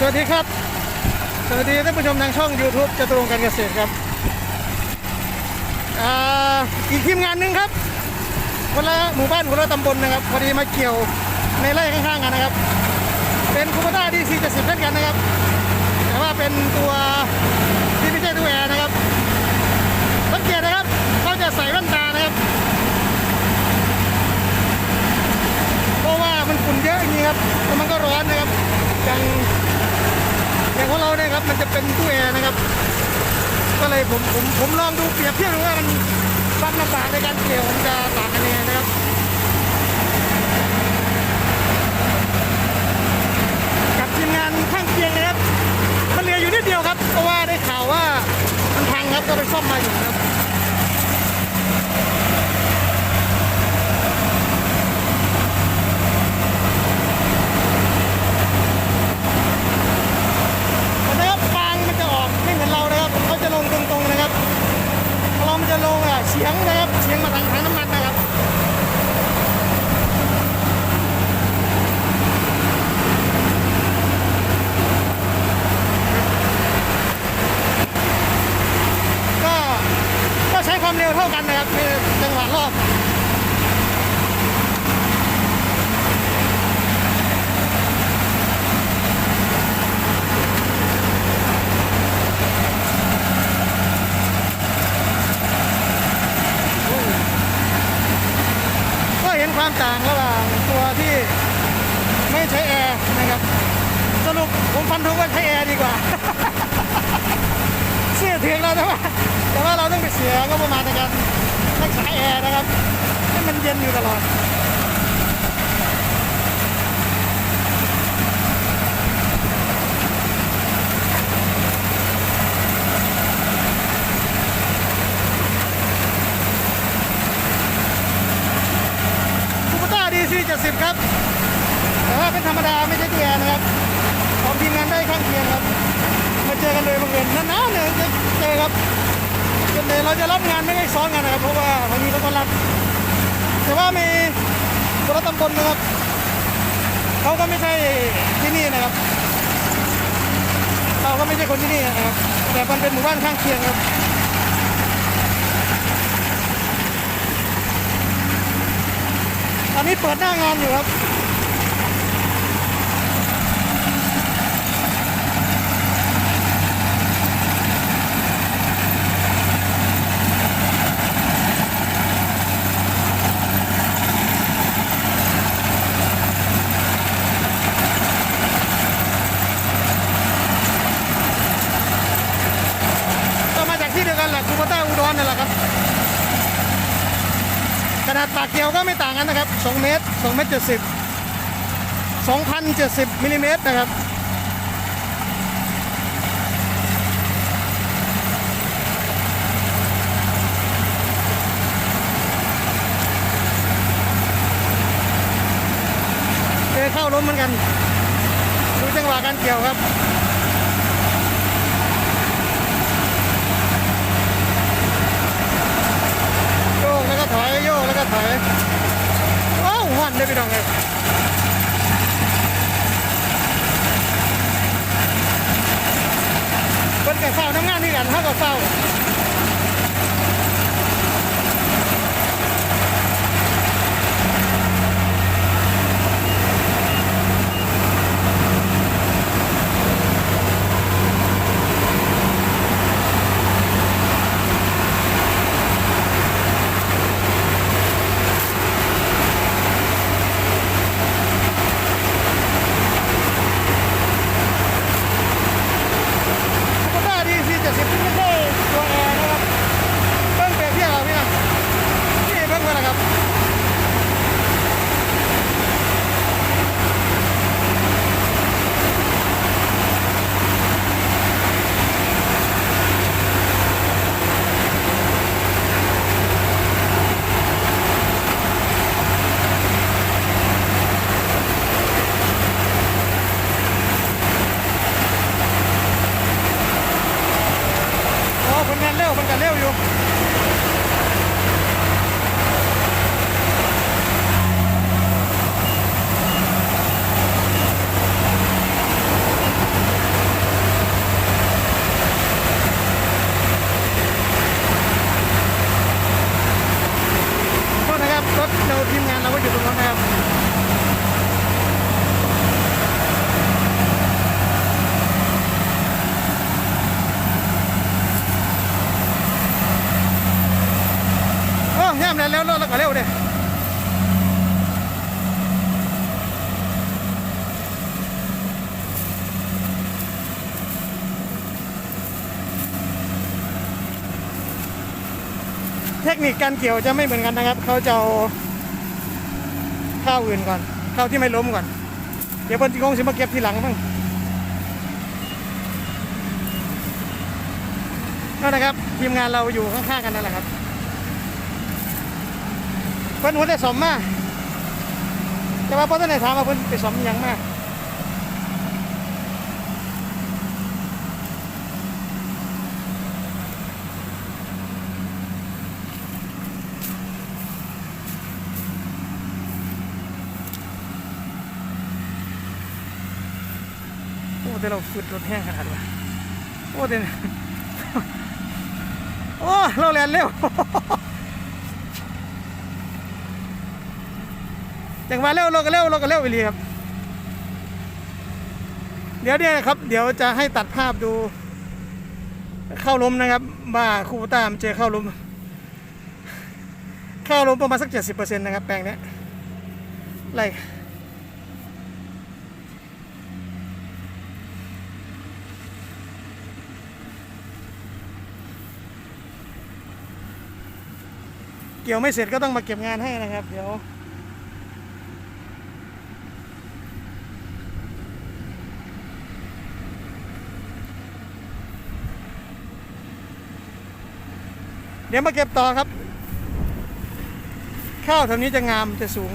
สวัสดีครับ สวัสดีท่านผู้ชมทางช่อง YouTube จตุรงการเกษตรครับออีกทีมงานหนึ่งครับคนละหมู่บ้านคนละตำบลนะครับพอดีมาเกี่ยวในไร่ข้างๆกันนะครับ เป็นคูปต้าดีซีจะสิบเช่นกันนะครับ แต่ว่าเป็นตัวที่ไม่ใช่ตัวแอร์นะครับสังเกตนะครับเขาจะใส่แว่นตานะครับเพราะว่ามันฝุ่นเยอะอย่างนี้ครับแล้วมันก็ร้อนนะครับย่าง อย่างของเราเนี่ยครับมันจะเป็นตู้แอร์นะครับ ก็เลยผมผมผมลองดูเปรียบเทียบดูว่ามันความลำบากในการเกี่ยวมันจะต่างกันยังไงนะครับกับทีมงานข้างเคียงนะครับ มันเหลืออยู่นิดเดียวครับ เพราะว่าได้ข่าวว่ามันพังครับก็ไปซ่อมมาอยู่นะครับ นะครับฟางมันจะออกไม่เหมือนเรานะครับเขาจะลงตรงๆนะครับของเรามันจะลงอะเฉียงนะครับเฉียงมาทางทางน้ำมันนะครับก็ก็ใช้ความเร็วเท่ากันนะครับในจังหวะรอบ ก็เห็นความต่างระหว่างตัวที่ไม่ใช้แอร์นะครับ สรุปผมฟันธงว่าใช้แอร์ดีกว่า เสียเถียงเราแต่ว่าแต่ว่าเราต้องไปเสียก็ประมาณในการรักษาแอร์นะครับให้มันเย็นอยู่ตลอด คูปต้าดีซีเจ็ดสิบครับ แต่ว่าเป็นธรรมดาไม่ใช่ตัวแอร์นะครับ ของทีมงานได้ข้างเคียงครับ มาเจอกันโดยบังเอิญนานๆเนี่ยจะเจอครับส่วนใหญ่เราจะรับงานไม่ได้ซ้อนกันนะครับ เพราะว่าบางทีเราก็รับแต่ว่ามีคนละตำบลนะครับเขาก็ไม่ใช่ที่นี่นะครับ เราก็ไม่ใช่คนที่นี่นะครับ แต่มันเป็นหมู่บ้านข้างเคียงครับตอนนี้เปิดหน้างานอยู่ครับ ก็มาจากที่เดียวกันแหละคูปต้าอุดรนั่นแหละครับ ขนาดปากเกลียวก็ไม่ต่างกันนะครับ2เมตร2เมตร70 2,070มิลลิเมตรนะครับเจอเข้าล้มเหมือนกัน ดูจังหวะการเกี่ยวครับ เร็วเด้เทคนิคการเกี่ยวจะไม่เหมือนกันนะครับเขาจะเอาข้าวอื่นก่อนข้าวที่ไม่ล้มก่อน เดี๋ยวเพิ่นที่คงสิมาเก็บทีหลังบ้างนั่นนะครับ ทีมงานเราอยู่ข้างๆกันนั่นแหละครับ พิ่นหัวได้สมมาแต่ว่าเพิ่นได้ถามว่าเพิ่นไปสมยังมาโอ้แต่เราฝึดรถแห้งขนาดว่ะโอ้แต่โอ้เราแลนเร็ว จังหวะเร็วเราก็เร็วเราก็เร็วไปเลยครับ เดี๋ยวเนี่ยครับ เดี๋ยวจะให้ตัดภาพดู เข้าล้มนะครับว่าคูปตามนเจอเข้าล้มเข้าล้มประมาณสักเจ็ดสิบเปอร์เซ็นต์นะครับ แปลงเนี้ยไล่เกี่ยวไม่เสร็จก็ต้องมาเก็บงานให้นะครับ เดี๋ยว ดี๋ยวมาเก็บต่อครับ ข้าวแถวนี้จะงามจะสูง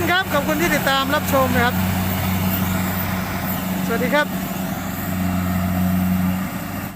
คุณครับ ขอบคุณที่ติดตามรับชมนะครับ สวัสดีครับ